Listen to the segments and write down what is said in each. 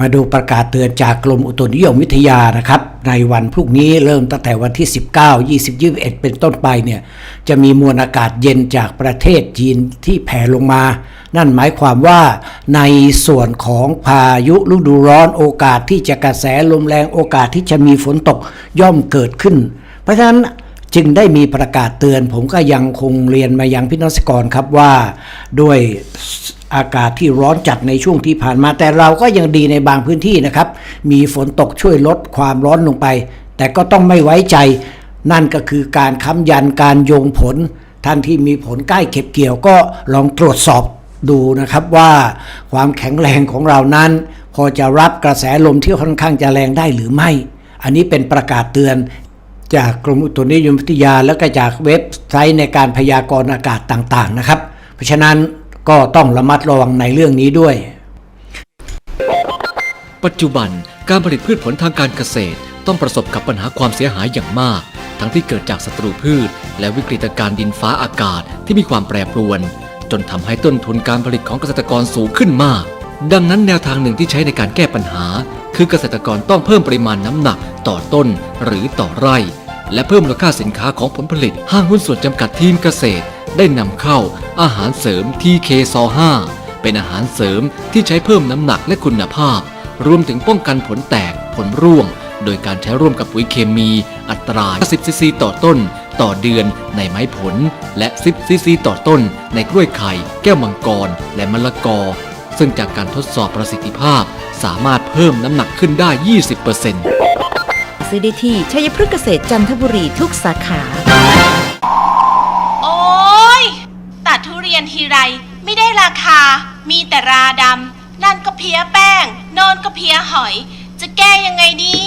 มาดูประกาศเตือนจากกรมอุตุนิยมวิทยานะครับ ในวันพรุ่งนี้เริ่มตั้งแต่วันที่ 19 20 21 เป็นต้นไปเนี่ยจะมีมวลอากาศเย็นจากประเทศจีนที่แผ่ลงมา นั่นหมายความว่าในส่วนของพายุฤดูร้อนโอกาสที่จะกระแสลมแรงโอกาสที่จะมีฝนตกย่อมเกิดขึ้น เพราะฉะนั้น จึงได้มีประกาศเตือน ผมก็ยังคงเรียนมายังพี่นสกรครับว่าด้วยอากาศที่ร้อนจัดในช่วงที่ผ่านมา แต่เราก็ยังดีในบางพื้นที่นะครับ มีฝนตกช่วยลดความร้อนลงไป แต่ก็ต้องไม่ไว้ใจ นั่นก็คือการค้ำยันการโยงผล ท่านที่มีผลใกล้เก็บเกี่ยวก็ลองตรวจสอบดูนะครับว่าความแข็งแรงของเรานั้น พอจะรับกระแสลมที่ค่อนข้างจะแรงได้หรือไม่ อันนี้เป็นประกาศเตือน จากกรมอุตุนิยมวิทยา แล้วก็จากเว็บไซต์ในการพยากรณ์อากาศต่างๆนะครับ เพราะฉะนั้นก็ต้องระมัดระวังในเรื่องนี้ด้วย ปัจจุบันการผลิตพืชผลทางการเกษตร ต้องประสบกับปัญหาความเสียหายอย่างมาก ทั้งที่เกิดจากศัตรูพืช และวิกฤตการณ์ดินฟ้าอากาศที่มีความแปรปรวน จนทำให้ต้นทุนการผลิตของเกษตรกรสูงขึ้นมาก ดังนั้นแนวทางหนึ่งที่ใช้ในการแก้ปัญหา คือเกษตรกรต้องเพิ่มปริมาณน้ำหนักต่อต้นหรือต่อไร่ และเพิ่มมูลค่าสินค้าของผลผลิต ห้างหุ้นส่วนจำกัดทีมเกษตร ได้นำเข้าอาหารเสริม TK ซ5เป็นอาหารเสริมที่ใช้เพิ่มน้ำหนักและคุณภาพ รวมถึงป้องกันผลแตกผลร่วง โดยการใช้ร่วมกับปุ๋ยเคมีอัตรา10ซีซีต่อต้น ต่อเดือนในไม้ผล และ10ซีซีต่อต้น ในกล้วยไข่ แก้วมังกร และมะละกอ ซึ่งจากการทดสอบประสิทธิภาพ สามารถเพิ่มน้ำหนักขึ้นได้ 20% ซื้อได้ที่ชัยพฤกษ์เกษตรจันทบุรีทุกสาขา โอ๊ยตัดทุเรียนทีไรไม่ได้ราคา มีแต่ราดำ นั่นก็เพี้ยแป้ง โนอนก็เพี้ยหอย จะแก้ยังไงดี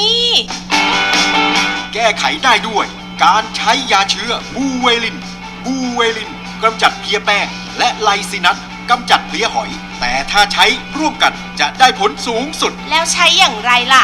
แก้ไขได้ด้วย การใช้ยาเชื้อบูเวลิน บูเวลินกำจัดเพลี้ยแป้ง และไลซินัสกำจัดเพลี้ยหอย แต่ถ้าใช้ร่วมกันจะได้ผลสูงสุด แล้วใช้อย่างไรล่ะ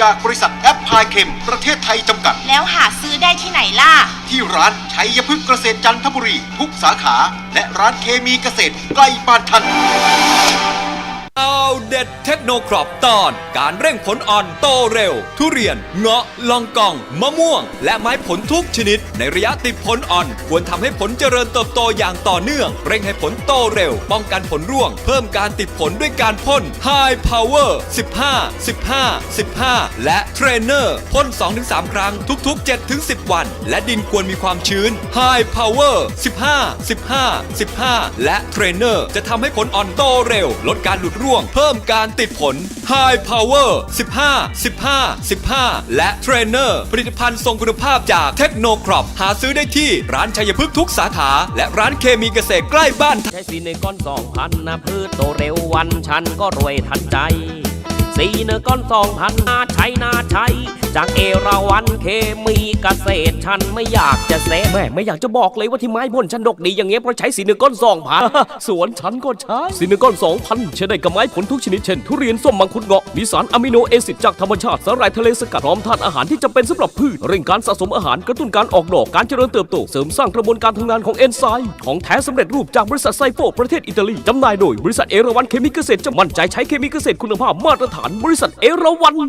จากบริษัทแอปพลายเคมประเทศไทยจำกัด แล้วหาซื้อได้ที่ไหนล่ะ ที่ร้านชัยพฤกษ์เกษตรจันทบุรี ทุกสาขา และร้านเคมีเกษตรใกล้บ้านท่าน เอาเด็ดเทคโนครอปตอน การเร่งผลอ่อนโตเร็ว ทุเรียน เงาะ ลองกอง มะม่วง และไม้ผลทุกชนิด ในระยะติดผลอ่อน ควรทำให้ผลเจริญเติบโตอย่างต่อเนื่อง เร่งให้ผลโตเร็ว ป้องกันผลร่วง เพิ่มการติดผลด้วยการพ่น High Power 15 15 15 และเทรนเนอร์พ่น 2-3 ครั้งทุก ๆ 7-10 วัน และดินควรมีความชื้น High Power 15 15 15 และเทรนเนอร์จะทำให้ผลอ่อนโตเร็ว ลดการหลุดร่วงเพิ่มการติดผล High Power 15 15 15 และเทรนเนอร์ผลิตภัณฑ์ทรงคุณภาพจากเทคโนครอปหาซื้อได้ที่ร้านชัยพฤกษ์ทุกสาขา และร้านเคมีเกษตรใกล้บ้าน ใช้สีในก้อนสองพันนะพืชโตเร็ววันฉันก็รวยทันใจ สีเนก้อนสองพันนาใช้นาใช้จากเอราวันเคมีเกษตรฉันไม่อยากจะเซแม่ไม่อยากจะบอกเลยว่าที่ไม้พ่นฉันดกดีอย่างเงี้ยเพราะใช้สีเนก้อนสองพันสวนฉันก็ใช้สีเนก้อนสองพันใช้ได้กับไม้ผลทุกชนิดเช่นทุเรียนส้มมังคุดเงาะมีสารอะมิโนเอซิดจากธรรมชาติสาหร่ายทะเลสกัดพร้อมธาตุอาหารที่จำเป็นสำหรับพืชเร่งการสะสมอาหารกระตุ้นการออกดอกการเจริญเติบโตเสริมสร้างกระบวนการทำงานของเอนไซม์ของแท้สำเร็จรูปจากบริษัทไซโฟประเทศอิตาลีจำหน่ายโดยบริษัทเอราวันเคมีเกษตรจะมั่นใจใช้เคมีเกษตรคุณภาพมาตรฐานบริษัทเอราวัน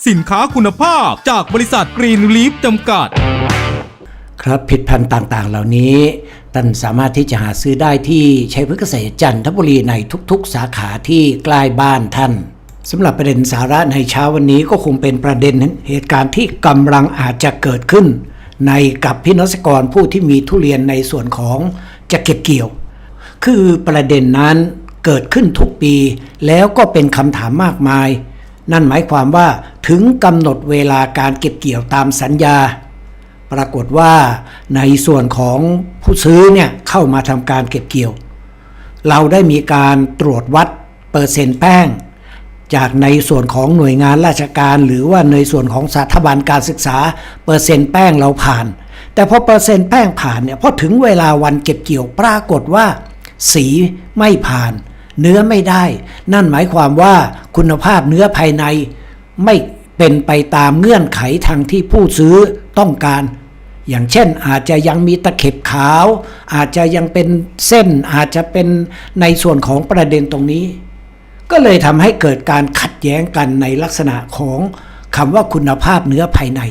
สินค้าคุณภาพจากบริษัทกรีนลีฟจำกัด ครับผลิดพันธุ์ต่างๆ เหล่านี้ท่านสามารถที่จะหาซื้อได้ที่ชัยพฤกษเกษตรจันทบุรีในทุกๆ สาขาที่ใกล้บ้านท่านสำหรับประเด็นสาระในเช้าวันนี้ก็คงเป็นประเด็นเหตุการณ์ที่กำลังอาจจะเกิดขึ้น ในกับพี่นสกรผู้ที่มีทุเรียนในส่วนของจะเก็บเกี่ยว คือประเด็นนั้นเกิดขึ้นทุกปี แล้วก็เป็นคำถามมากมาย นั่นหมายความว่าถึงกำหนดเวลาการเก็บเกี่ยวตามสัญญา ปรากฏว่าในส่วนของผู้ซื้อเนี่ยเข้ามาทำการเก็บเกี่ยว เราได้มีการตรวจวัดเปอร์เซ็นต์แป้ง จากในส่วนของหน่วยงานราชการ หรือว่าในส่วนของสถาบันการศึกษาเปอร์เซ็นต์แป้งเราผ่าน แต่พอเปอร์เซ็นต์แป้งผ่านเนี่ยพอถึงเวลาวันเก็บเกี่ยวปรากฏว่า สีไม่ผ่าน เนื้อไม่ได้ นั่นหมายความว่าคุณภาพเนื้อภายใน ไม่เป็นไปตามเงื่อนไขทางที่ผู้ซื้อต้องการ อย่างเช่นอาจจะยังมีตะเข็บขาว อาจจะยังเป็นเส้นอาจจะเป็นในส่วนของประเด็นตรงนี้ ก็เลยทำให้เกิดการขัดแย้งกันในลักษณะของคำว่าคุณภาพเนื้อภายใน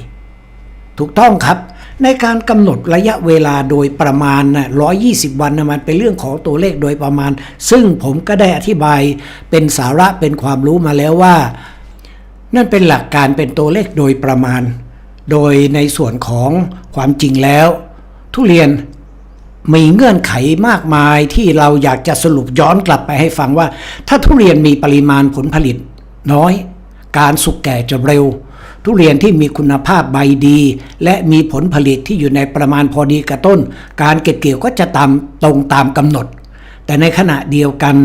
ถูกต้องครับ ในการกำหนดระยะเวลาโดยประมาณนะ120 วันนะมันเป็นเรื่องของตัวเลขโดยประมาณ ซึ่งผมก็ได้อธิบายเป็นสาระเป็นความรู้มาแล้วว่า นั่นเป็นหลักการเป็นตัวเลขโดยประมาณ โดยในส่วนของความจริงแล้ว ทุเรียนมีเงื่อนไขมากมายที่เราอยากจะสรุปย้อนกลับไปให้ฟังว่า ถ้าทุเรียนมีปริมาณผลผลิตน้อย การสุกแก่จะเร็ว ทุเรียนที่มีคุณภาพใบดี และมีผลผลิตที่อยู่ในประมาณพอดีกับต้น การเก็บเกี่ยวก็จะตามตรงตามกำหนด แต่ในขณะเดียวกัน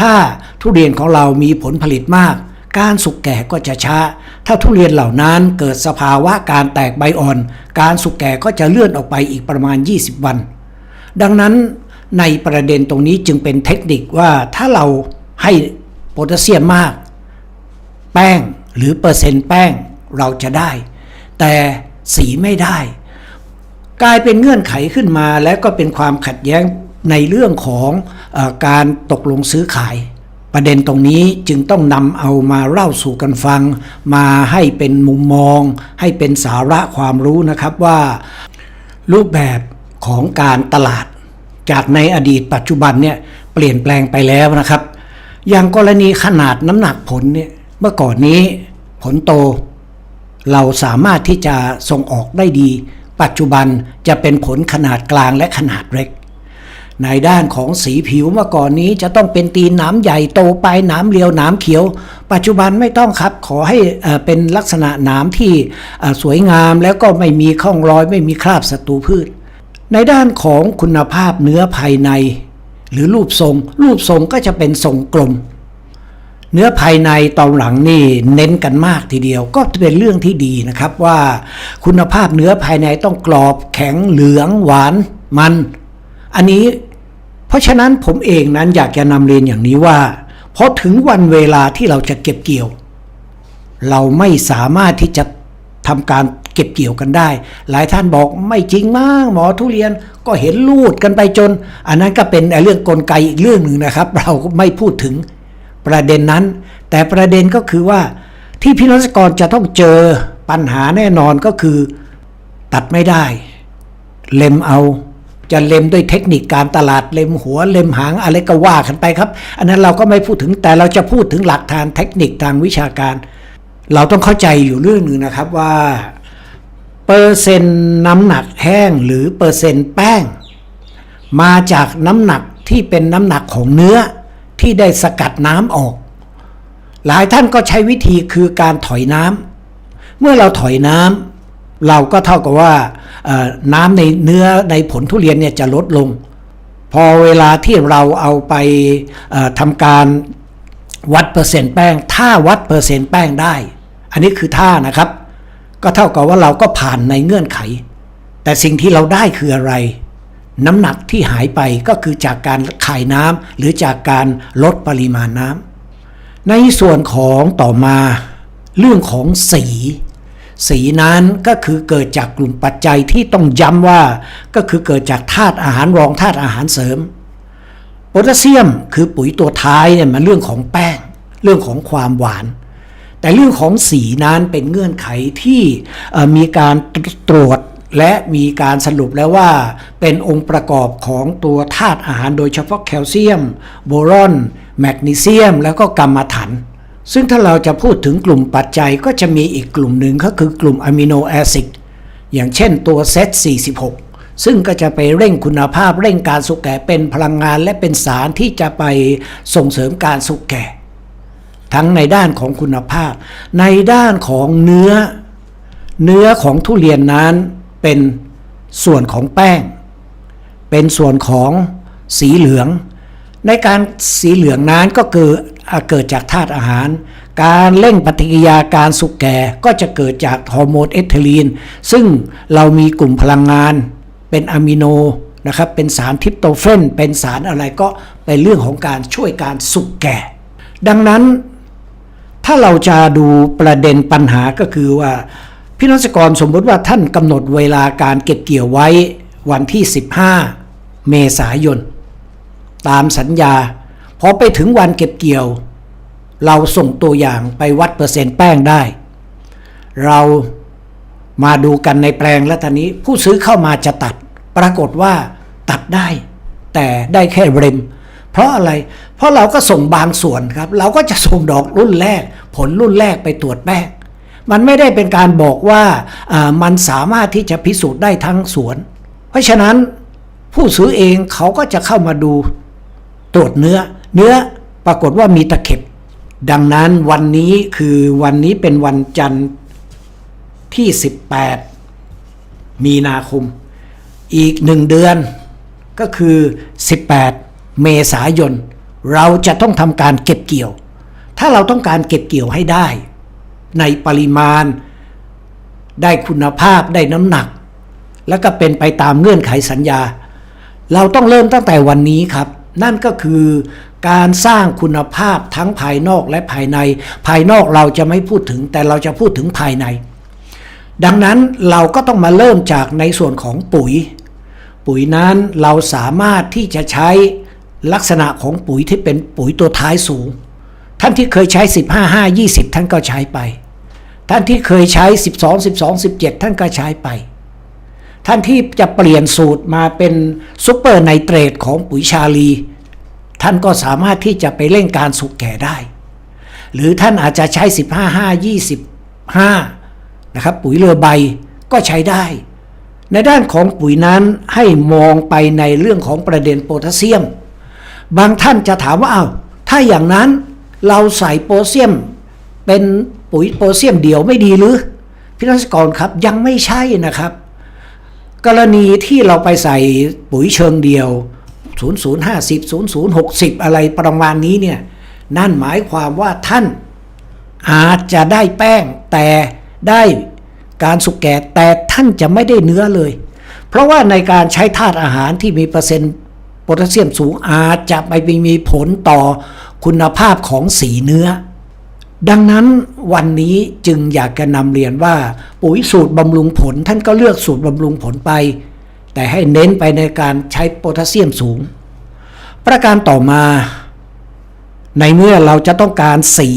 ถ้าทุเรียนของเรามีผลผลิตมาก การสุกแก่ก็จะช้า ถ้าทุเรียนเหล่านั้นเกิดสภาวะการแตกใบอ่อน การสุกแก่ก็จะเลื่อนออกไปอีกประมาณ 20 วัน ดังนั้นในประเด็นตรงนี้จึงเป็นเทคนิคว่าถ้าเราให้โพแทสเซียมมาก แป้งหรือเปอร์เซ็นต์แป้ง เราจะได้ แต่สีไม่ได้ กลายเป็นเงื่อนไขขึ้นมาและก็เป็นความขัดแย้งในเรื่องของออการตกลงซื้อขาย ประเด็นตรงนี้จึงต้องนำเอามาเล่าสู่กันฟัง มาให้เป็นมุมมอง ให้เป็นสาระความรู้นะครับว่า รูปแบบของการตลาด จากในอดีตปัจจุบันเนี่ยเปลี่ยนแปลงไปแล้วนะครับ อย่างกรณีขนาดน้ำหนักผลเนี่ยเมื่อก่อนนี้ผลโต เราสามารถที่จะส่งออกได้ดี ปัจจุบันจะเป็นผลขนาดกลางและขนาดเล็ก ในด้านของสีผิวเมื่อก่อนนี้จะต้องเป็นตีนหน้ำใหญ่โตไปหน้ำเรียวหน้ำเขียว ปัจจุบันไม่ต้องครับขอให้เป็นลักษณะหน้ำที่สวยงามแล้วก็ไม่มีข้องรอย ไม่มีคราบศัตรูพืช ในด้านของคุณภาพเนื้อภายใน หรือรูปทรง รูปทรงก็จะเป็นทรงกลม เนื้อภายในตอนหลังนี่เน้นกันมากทีเดียว ก็เป็นเรื่องที่ดีนะครับว่าคุณภาพเนื้อภายในต้องกรอบแข็งเหลืองหวานมัน อันนี้เพราะฉะนั้นผมเองนั้นอยากจะนำเรียนอย่างนี้ว่าพอถึงวันเวลาที่เราจะเก็บเกี่ยว เราไม่สามารถที่จะทำการเก็บเกี่ยวกันได้ หลายท่านบอกไม่จริงมากหมอทุเรียนก็เห็นลูดกันไปจน อันนั้นก็เป็นเรื่องกลไกอีกเรื่องหนึ่งนะครับ เราไม่พูดถึง ประเด็นนั้น แต่ประเด็นก็คือว่าที่พี่นศกรจะต้องเจอปัญหาแน่นอนก็คือตัดไม่ได้ เล็มเอา จะเล็มด้วยเทคนิคการตลาดเล็มหัวเล็มหางอะไรก็ว่ากันไปครับ อันนั้นเราก็ไม่พูดถึงแต่เราจะพูดถึงหลักฐานเทคนิคทางวิชาการ เราต้องเข้าใจอยู่เรื่องหนึ่งนะครับว่าเปอร์เซ็นต์น้ำหนักแห้งหรือเปอร์เซ็นต์แป้ง มาจากน้ำหนักที่เป็นน้ำหนักของเนื้อ ที่ได้สกัดน้ำออก หลายท่านก็ใช้วิธีคือการถอยน้ำเมื่อเราถอยน้ำเราก็เท่ากับว่าน้ำในเนื้อในผลทุเรียนเนี่ยจะลดลง พอเวลาที่เราเอาไปทำการวัดเปอร์เซ็นต์แป้ง ถ้าวัดเปอร์เซ็นต์แป้งได้ อันนี้คือท่านะครับ ก็เท่ากับว่าเราก็ผ่านในเงื่อนไข แต่สิ่งที่เราได้คืออะไร น้ำหนักที่หายไปก็คือจากการขายน้ำหรือจากการลดปริมาณน้ำในส่วนของต่อมาเรื่องของสี สีนั้นก็คือเกิดจากกลุ่มปัจจัยที่ต้องย้ำว่า ก็คือเกิดจากธาตุอาหารรองธาตุอาหารเสริมโพแทสเซียมคือปุ๋ยตัวท้ายเนี่ยมันเรื่องของแป้ง เรื่องของความหวาน แต่เรื่องของสีนั้นเป็นเงื่อนไขที่มีการตรวจ และมีการสรุปแล้วว่า เป็นองค์ประกอบของตัวธาตุอาหารโดยเฉพาะแคลเซียม โบรอน แมกนีเซียม แล้วก็กัมมันถัน ซึ่งถ้าเราจะพูดถึงกลุ่มปัจจัยก็จะมีอีกกลุ่มหนึ่งก็คือกลุ่มอะมิโนแอซิดอย่างเช่นตัวเซต46 ซึ่งก็จะไปเร่งคุณภาพเร่งการสุกแก่เป็นพลังงานและเป็นสารที่จะไปส่งเสริมการสุกแก่ ทั้งในด้านของคุณภาพ ในด้านของเนื้อ เนื้อของทุเรียนนั้น เป็นส่วนของแป้ง เป็นส่วนของสีเหลือง ในการสีเหลืองนั้นก็เกิดอ่าเกิดจากธาตุอาหาร การเร่งปฏิกิริยาการสุกแก่ก็จะเกิดจากฮอร์โมนเอทิลีน ซึ่งเรามีกลุ่มพลังงานเป็นอะมิโนนะครับ เป็นสารทิปโตเฟน เป็นสารอะไรก็เป็นเรื่องของการช่วยการสุกแก่ ดังนั้นถ้าเราจะดูประเด็นปัญหาก็คือว่า พี่นักกรสมมติว่าท่านกำหนดเวลาการเก็บเกี่ยวไว้วันที่ 15 เมษายน ตามสัญญาพอไปถึงวันเก็บเกี่ยว เราส่งตัวอย่างไปวัดเปอร์เซ็นต์แป้งได้ เรามาดูกันในแปลงแล้วตอนนี้ผู้ซื้อเข้ามาจะตัด ปรากฏว่าตัดได้ แต่ได้แค่เรม เพราะอะไร เพราะเราก็ส่งบางส่วนครับ เราก็จะส่งดอกรุ่นแรก ผลรุ่นแรกไปตรวจแป้ง มันไม่ได้เป็นการบอกว่ามันสามารถที่จะพิสูจน์ได้ทั้งสวน เพราะฉะนั้นผู้ซื้อเองเขาก็จะเข้ามาดูตรวจเนื้อ เนื้อปรากฏว่ามีตะเข็บ ดังนั้นวันนี้คือวันนี้เป็นวันจันทร์ที่ 18 มีนาคม อีกหนึ่งเดือนก็คือ 18 เมษายน เราจะต้องทำการเก็บเกี่ยว ถ้าเราต้องการเก็บเกี่ยวให้ได้ ในปริมาณ ได้คุณภาพได้น้ำหนัก แล้วก็เป็นไปตามเงื่อนไขสัญญา เราต้องเริ่มตั้งแต่วันนี้ครับ นั่นก็คือการสร้างคุณภาพทั้งภายนอกและภายใน ภายนอกเราจะไม่พูดถึงแต่เราจะพูดถึงภายใน ดังนั้นเราก็ต้องมาเริ่มจากในส่วนของปุ๋ย ปุ๋ยนั้นเราสามารถที่จะใช้ลักษณะของปุ๋ยที่เป็นปุ๋ยตัวท้ายสูง ท่านที่เคยใช้ 15 5 20 ท่านก็ใช้ไป ท่านที่เคยใช้ 12 12 17 ท่านก็ใช้ไป ท่านที่จะเปลี่ยนสูตรมาเป็นซูเปอร์ไนเตรตของปุ๋ยชาลี ท่านก็สามารถที่จะไปเร่งการสุกแก่ได้ หรือท่านอาจจะใช้ 15 5 25 นะครับ ปุ๋ยเรือใบก็ใช้ได้ ในด้านของปุ๋ยนั้นให้มองไปในเรื่องของประเด็นโพแทสเซียม บางท่านจะถามว่าอ้าวถ้าอย่างนั้น เราใส่โพแทสเซียม เป็นปุ๋ยโพแทสเซียมเดียวไม่ดีหรือพี่นักกรครับยังไม่ใช่นะครับ กรณีที่เราไปใส่ปุ๋ยเชิงเดียว 0050 0060 อะไรประมาณนี้เนี่ยนั่นหมายความว่าท่านอาจจะได้แป้งแต่ได้การสุกแก่แต่ท่านจะไม่ได้เนื้อเลย เพราะว่าในการใช้ธาตุอาหารที่มีเปอร์เซ็นต์โพแทสเซียมสูงอาจจะไปมีผลต่อ คุณภาพของสีเนื้อ ดังนั้นวันนี้จึงอยากจะนำเรียนว่า ปุ๋ยสูตรบำรุงผลท่านก็เลือกสูตรบำรุงผลไป แต่ให้เน้นไปในการใช้โพแทสเซียมสูง ประการต่อมา ในเมื่อเราจะต้องการสี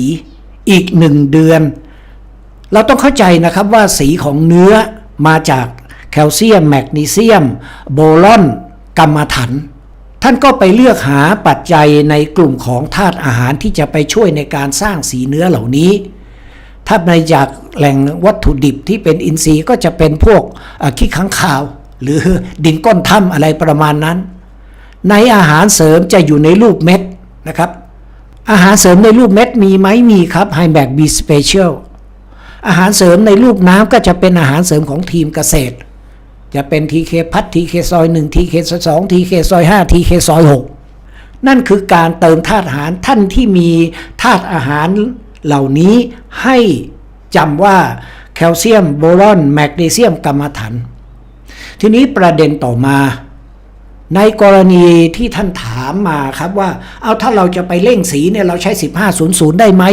อีกหนึ่งเดือน เราต้องเข้าใจนะครับว่าสีของเนื้อมาจากแคลเซียม แมกนีเซียม โบรอนกรรมะถัน ท่านก็ไปเลือกหาปัจจัยในกลุ่มของธาตุอาหารที่จะไปช่วยในการสร้างสีเนื้อเหล่านี้ ถ้าในจากแหล่งวัตถุดิบที่เป็นอินทรีย์ก็จะเป็นพวกขี้ค้างคาว หรือดินก้นถ้ำอะไรประมาณนั้น ในอาหารเสริมจะอยู่ในรูปเม็ดนะครับ อาหารเสริมในรูปเม็ดมีไหมมีครับไฮแบกบีสเปเชียลอาหารเสริมในรูปน้ำก็จะเป็นอาหารเสริมของทีมเกษตร จะเป็นทีเคพัททีเคซอยหนึ่งทีเคซอยสองทีเคซอยห้าทีเคซอยหกนั่นคือการเติมธาตุอาหารท่านที่มีธาตุอาหารเหล่านี้ให้จำว่าแคลเซียมโบรอนแมกนีเซียมกรรมะถันทีนี้ประเด็นต่อมา ในกรณีที่ท่านถามมาครับว่า เอาถ้าเราจะไปเร่งสีเนี่ยเราใช้ 1500 ได้ไหม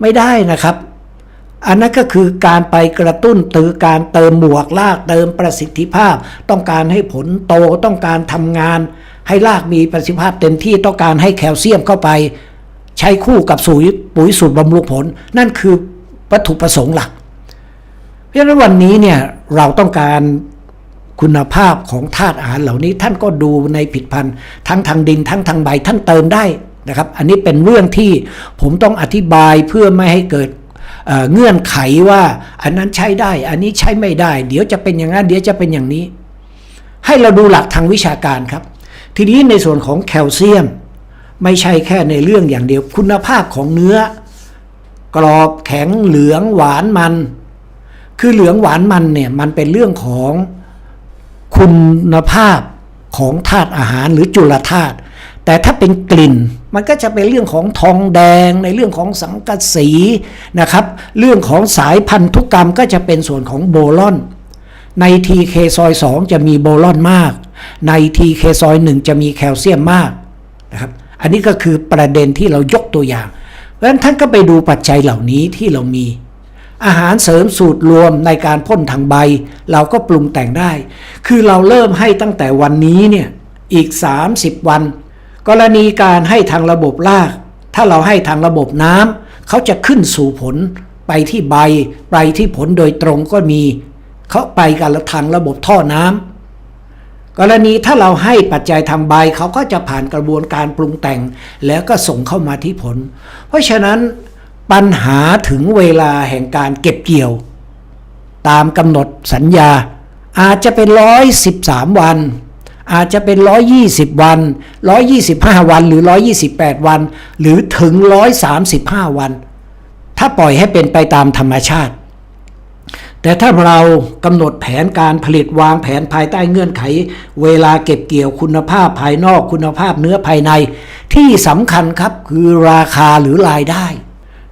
ไม่ได้นะครับ อันนั้นก็คือการไปกระตุ้นตือการเติมบวกลากเติมประสิทธิภาพ ต้องการให้ผลโตต้องการทำงาน ให้รากมีประสิทธิภาพเต็มที่ต้องการให้แคลเซียมเข้าไป ใช้คู่กับสูยปุ๋ยสูตรบำรุงผล นั่นคือวัตถุประสงค์หลัก เพราะฉะนั้นวันนี้เนี่ยเราต้องการคุณภาพของธาตุอาหารเหล่านี้ท่านก็ดูในผิดพันธุ์ทั้งทางดินทั้งทางใบท่านเติมได้นะครับ อันนี้เป็นเรื่องที่ผมต้องอธิบายเพื่อไม่ให้เกิด เงื่อนไขว่าอันนั้นใช้ได้ อันนี้ใช้ไม่ได้ เดี๋ยวจะเป็นอย่างนั้นเดี๋ยวจะเป็นอย่างนี้ ให้เราดูหลักทางวิชาการครับ ทีนี้ในส่วนของแคลเซียม ไม่ใช่แค่ในเรื่องอย่างเดียวคุณภาพของเนื้อ กรอบแข็งเหลืองหวานมัน คือเหลืองหวานมันเนี่ยมันเป็นเรื่องของคุณภาพของธาตุอาหารหรือจุลธาตุแต่ถ้าเป็นกลิ่น มันก็จะเป็นเรื่องของทองแดงในเรื่องของสังกะสีนะครับ เรื่องของสายพันธุกรรมก็จะเป็นส่วนของโบลอน ใน TK ซอย 2 จะมีโบลอนมาก ใน TK ซอย 1 จะมีแคลเซียมมากนะครับอันนี้ก็คือประเด็นที่เรายกตัวอย่าง เพราะฉะนั้นท่านก็ไปดูปัจจัยเหล่านี้ที่เรามี อาหารเสริมสูตรรวมในการพ่นทางใบ เราก็ปรุงแต่งได้ คือเราเริ่มให้ตั้งแต่วันนี้เนี่ยอีก 30 วัน กรณีการให้ทางระบบราก ถ้าเราให้ทางระบบน้ำเขาจะขึ้นสู่ผลไปที่ใบ ไปที่ผลโดยตรงก็มี เขาไปกันทางระบบท่อน้ำกรณีถ้าเราให้ปัจจัยทางใบเขาก็จะผ่านกระบวนการปรุงแต่ง แล้วก็ส่งเข้ามาที่ผล เพราะฉะนั้นปัญหาถึงเวลาแห่งการเก็บเกี่ยว ตามกำหนดสัญญาอาจจะเป็นร้อยสิบสามวัน อาจจะเป็นร้อยยี่สิบวันร้อยยี่สิบห้าวัน หรือร้อยยี่สิบแปดวัน หรือถึงร้อยสามสิบห้าวัน ถ้าปล่อยให้เป็นไปตามธรรมชาติ แต่ถ้าเรากำหนดแผนการผลิตวางแผนภายใต้เงื่อนไข เวลาเก็บเกี่ยวคุณภาพภายนอกคุณภาพเนื้อภายใน ที่สำคัญครับคือราคาหรือรายได้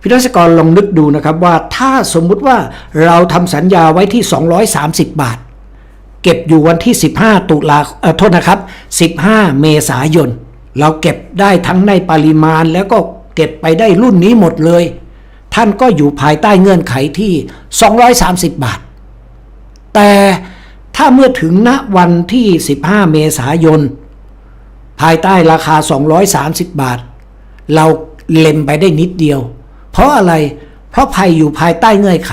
พี่รัศกรลองนึกดูนะครับว่าถ้าสมมุติว่าเราทำสัญญาไว้ที่ 230 บาท เก็บอยู่วันที่ 15 ตุลาเอ่อโทษนะครับ 15 เมษายน เราเก็บได้ทั้งในปริมาณแล้วก็เก็บไปได้รุ่นนี้หมดเลย ท่านก็อยู่ภายใต้เงื่อนไขที่ 230 บาท แต่ถ้าเมื่อถึงณวันที่ 15 เมษายน ภายใต้ราคา 230 บาท เราเล็มไปได้นิดเดียว เพราะอะไร เพราะภัยอยู่ภายใต้เงื่อนไข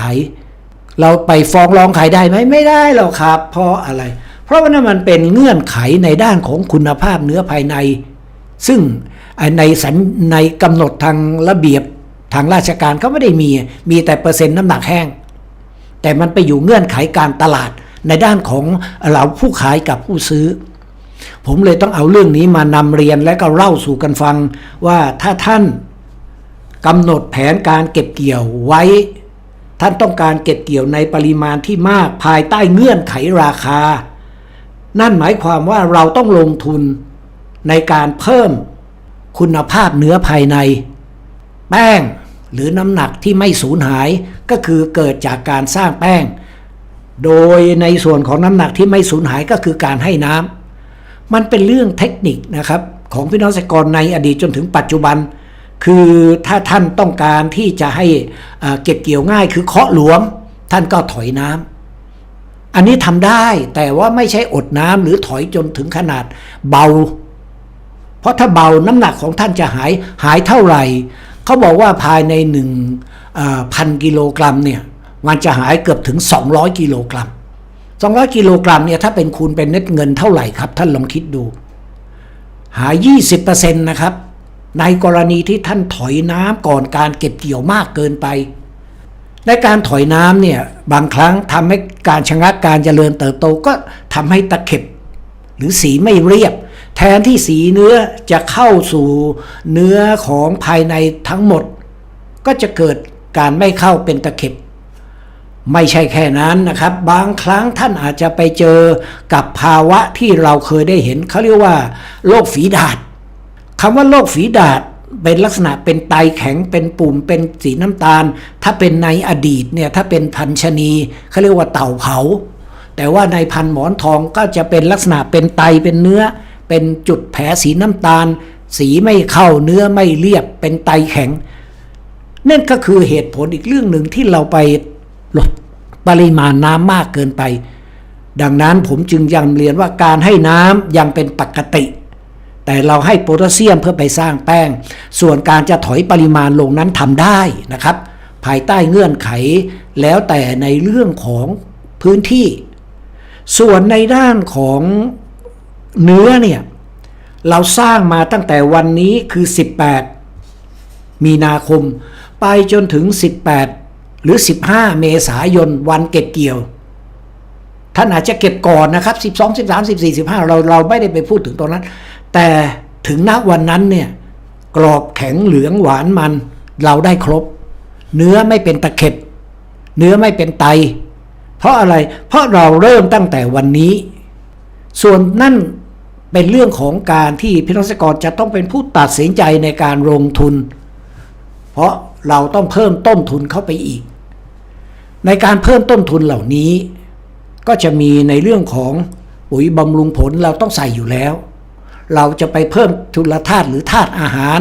เราไปฟ้องร้องใครได้ไหมไม่ได้หรอกครับ เพราะอะไร เพราะว่านั่นมันเป็นเงื่อนไขในด้านของคุณภาพเนื้อภายใน ซึ่งในสัญในกำหนดทางระเบียบทางราชการเขาไม่ได้มี มีแต่เปอร์เซ็นต์น้ำหนักแห้ง แต่มันไปอยู่เงื่อนไขการตลาดในด้านของเราผู้ขายกับผู้ซื้อ ผมเลยต้องเอาเรื่องนี้มานำเรียนและก็เล่าสู่กันฟังว่าถ้าท่านกำหนดแผนการเก็บเกี่ยวไว้ ท่านต้องการเก็บเกี่ยวในปริมาณที่มากภายใต้เงื่อนไขราคา นั่นหมายความว่าเราต้องลงทุนในการเพิ่มคุณภาพเนื้อภายใน แป้งหรือน้ำหนักที่ไม่สูญหายก็คือเกิดจากการสร้างแป้ง โดยในส่วนของน้ำหนักที่ไม่สูญหายก็คือการให้น้ำมันเป็นเรื่องเทคนิคนะครับ ของพี่น้องเกษตรกรในอดีตจนถึงปัจจุบัน คือถ้าท่านต้องการที่จะให้เก็บเกี่ยวง่ายคือเคาะหลวม ท่านก็ถอยน้ำอันนี้ทำได้แต่ว่าไม่ใช่อดน้ำหรือถอยจนถึงขนาดเบา เพราะถ้าเบาน้ำหนักของท่านจะหายหายเท่าไหร่เขาบอกว่าภายในหนึ่งพันกิโลกรัมเนี่ยมันจะหายเกือบถึง 200 กิโลกรัม 200 กิโลกรัมเนี่ยถ้าเป็นคูณเป็นเน็ตเงินเท่าไหร่ครับ ท่านลองคิดดู หาย 20%นะครับ ในกรณีที่ท่านถอยน้ำก่อนการเก็บเกี่ยวมากเกินไป และการถอยน้ำเนี่ยบางครั้งทำให้การชะงักการเจริญเติบโตก็ทำให้ตะเข็บ หรือสีไม่เรียบ แทนที่สีเนื้อจะเข้าสู่เนื้อของภายในทั้งหมด ก็จะเกิดการไม่เข้าเป็นตะเข็บไม่ใช่แค่นั้นนะครับ บางครั้งท่านอาจจะไปเจอกับภาวะที่เราเคยได้เห็นเขาเรียกว่าโรคฝีดาษ คำว่าโรคฝีดาษเป็นลักษณะเป็นไตแข็งเป็นปุ่มเป็นสีน้ำตาล ถ้าเป็นในอดีตเนี่ยถ้าเป็นพันชนีเขาเรียกว่าเต่าเผา แต่ว่าในพันหมอนทองก็จะเป็นลักษณะเป็นไตเป็นเนื้อ เป็นจุดแผลสีน้ำตาล สีไม่เข้าเนื้อไม่เรียบเป็นไตแข็ง นั่นก็คือเหตุผลอีกเรื่องหนึ่งที่เราไปลดปริมาณน้ำมากเกินไป ดังนั้นผมจึงยังเรียนว่าการให้น้ำยังเป็นปกติ แต่เราให้โพแทสเซียมเพื่อไปสร้างแป้ง ส่วนการจะถอยปริมาณลงนั้นทำได้นะครับ ภายใต้เงื่อนไขแล้วแต่ในเรื่องของพื้นที่ ส่วนในด้านของเนื้อเนี่ยเราสร้างมาตั้งแต่วันนี้คือ 18 มีนาคม ไปจนถึง 18 หรือ 15 เมษายนวันเก็บเกี่ยว ท่านอาจจะเก็บก่อนนะครับ 12 13 14 15 เราเราไม่ได้ไปพูดถึงตรงนั้น แต่ถึงณวันนั้นเนี่ยกรอบแข็งเหลืองหวานมัน เราได้ครบ เนื้อไม่เป็นตะเข็บ เนื้อไม่เป็นไต เพราะอะไรเพราะเราเริ่มตั้งแต่วันนี้ ส่วนนั่นเป็นเรื่องของการที่พิทักษกรจะต้องเป็นผู้ตัดสินใจในการลงทุน เพราะเราต้องเพิ่มต้นทุนเข้าไปอีก ในการเพิ่มต้นทุนเหล่านี้ ก็จะมีในเรื่องของปุ๋ยบำรุงผลเราต้องใส่อยู่แล้ว เราจะไปเพิ่มทุลธาตุหรือธาตุอาหาร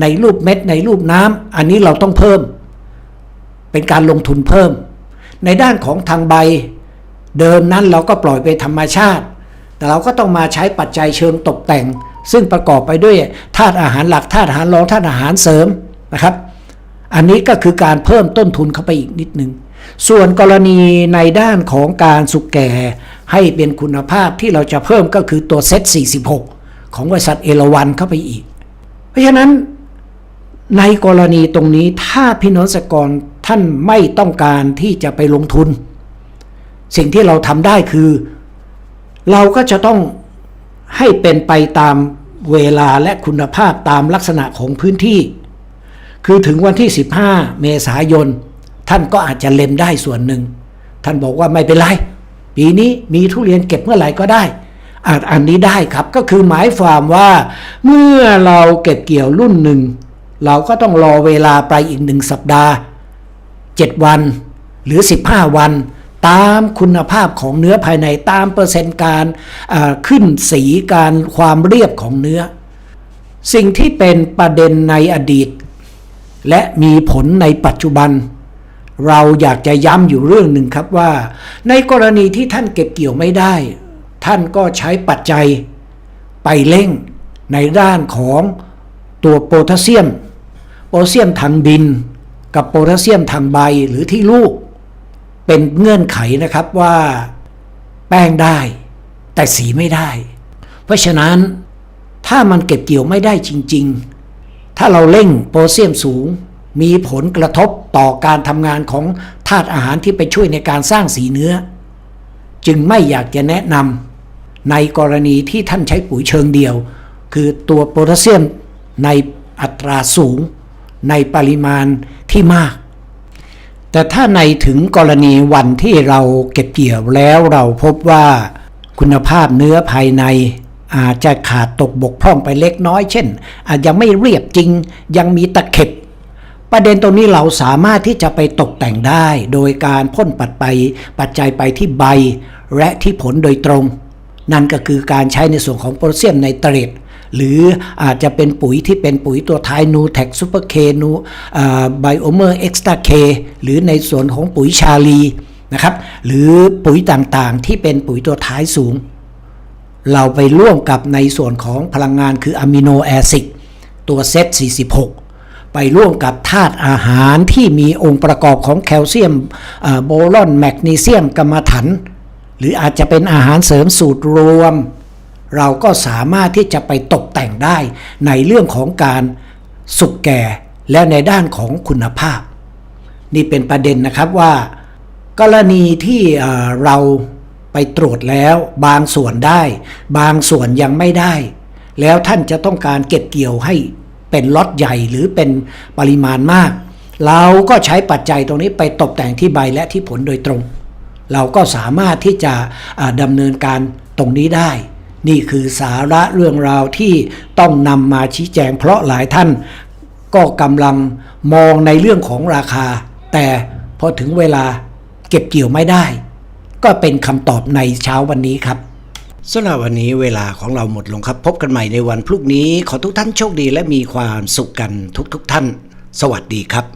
ในรูปเม็ดในรูปน้ำอันนี้เราต้องเพิ่ม เป็นการลงทุนเพิ่ม ในด้านของทางใบเดิมนั้นเราก็ปล่อยไปธรรมชาติ แต่เราก็ต้องมาใช้ปัจจัยเชิงตกแต่ง ซึ่งประกอบไปด้วยธาตุอาหารหลักธาตุอาหารรองธาตุอาหารเสริมนะครับ อันนี้ก็คือการเพิ่มต้นทุนเข้าไปอีกนิดนึงส่วนกรณีในด้านของการสุกแก่ให้เป็นคุณภาพที่เราจะเพิ่มก็คือตัวเซต46 ของบริษัทเอราวันเข้าไปอีก เพราะฉะนั้นในกรณีตรงนี้ถ้าพี่น้องเกรกรท่านไม่ต้องการที่จะไปลงทุน สิ่งที่เราทำได้คือ เราก็จะต้องให้เป็นไปตามเวลาและคุณภาพตามลักษณะของพื้นที่ คือถึงวันที่ 15 เมษายน ท่านก็อาจจะเล็มได้ส่วนหนึ่ง ท่านบอกว่าไม่เป็นไร ปีนี้มีทุเรียนเก็บเมื่อไหร่ก็ได้ อาอันนี้ได้ครับก็คือหมายความว่า เมื่อเราเก็บเกี่ยวรุ่นหนึ่ง เราก็ต้องรอเวลาไปอีกหนึ่งสัปดาห์ 7 วันหรือ 15 วัน ตามคุณภาพของเนื้อภายในตามเปอร์เซ็นต์การขึ้นสีการความเรียบของเนื้อ สิ่งที่เป็นประเด็นในอดีต และมีผลในปัจจุบันเราอยากจะย้ำอยู่เรื่องหนึ่งครับว่า ในกรณีที่ท่านเก็บเกี่ยวไม่ได้ ท่านก็ใช้ปัจจัยไปเร่งในด้านของตัวโพแทสเซียม โพแทสเซียมทางดิน กับโพแทสเซียมทางใบหรือที่ลูก เป็นเงื่อนไขนะครับว่าแป้งได้ แต่สีไม่ได้ เพราะฉะนั้นถ้ามันเก็บเกี่ยวไม่ได้จริง ๆ ถ้าเราเร่งโพแทสเซียมสูง มีผลกระทบต่อการทำงานของธาตุอาหารที่ไปช่วยในการสร้างสีเนื้อ จึงไม่อยากจะแนะนำ ในกรณีที่ท่านใช้ปุ๋ยเชิงเดียว คือตัวโพแทสเซียมในอัตราสูง ในปริมาณที่มาก แต่ถ้าในถึงกรณีวันที่เราเก็บเกี่ยวแล้วเราพบว่าคุณภาพเนื้อภายในอาจจะขาดตกบกพร่องไปเล็กน้อย เช่น อาจยังไม่เรียบจริงยังมีตะเข็บ ประเด็นตรงนี้เราสามารถที่จะไปตกแต่งได้ โดยการพ่นปัดไปปัจจัยไปที่ใบ และที่ผลโดยตรง นั่นก็คือการใช้ในส่วนของโพแทสเซียมไนเตรตหรืออาจจะเป็นปุ๋ยที่เป็นปุ๋ยตัวท้ายนูแท็กซูเปอร์เคนูไบโอเมอร์เอ็กซ์ตาเคหรือในส่วนของปุ๋ยชาลีนะครับหรือปุ๋ยต่างๆที่เป็นปุ๋ยตัวท้ายสูง เราไปร่วมกับในส่วนของพลังงานคืออะมิโนแอซิดตัวเซต46 ไปร่วมกับธาตุอาหารที่มีองค์ประกอบของแคลเซียมโบรอนแมกนีเซียมกรรมะถัน หรืออาจจะเป็นอาหารเสริมสูตรรวม เราก็สามารถที่จะไปตกแต่งได้ในเรื่องของการสุกแก่และในด้านของคุณภาพ นี่เป็นประเด็นนะครับว่า กรณีที่เราไปตรวจแล้วบางส่วนได้ บางส่วนยังไม่ได้ แล้วท่านจะต้องการเก็บเกี่ยวให้เป็นล็อตใหญ่หรือเป็นปริมาณมาก เราก็ใช้ปัจจัยตรงนี้ไปตกแต่งที่ใบและที่ผลโดยตรง เราก็สามารถที่จะดำเนินการตรงนี้ได้ นี่คือสาระเรื่องราวที่ต้องนำมาชี้แจง เพราะหลายท่านก็กำลังมองในเรื่องของราคา แต่พอถึงเวลาเก็บเกี่ยวไม่ได้ ก็เป็นคำตอบในเช้าวันนี้ครับสำหรับวันนี้เวลาของเราหมดลงครับ พบกันใหม่ในวันพรุ่งนี้ ขอทุกท่านโชคดีและมีความสุขกันทุกๆทท่าน สวัสดีครับ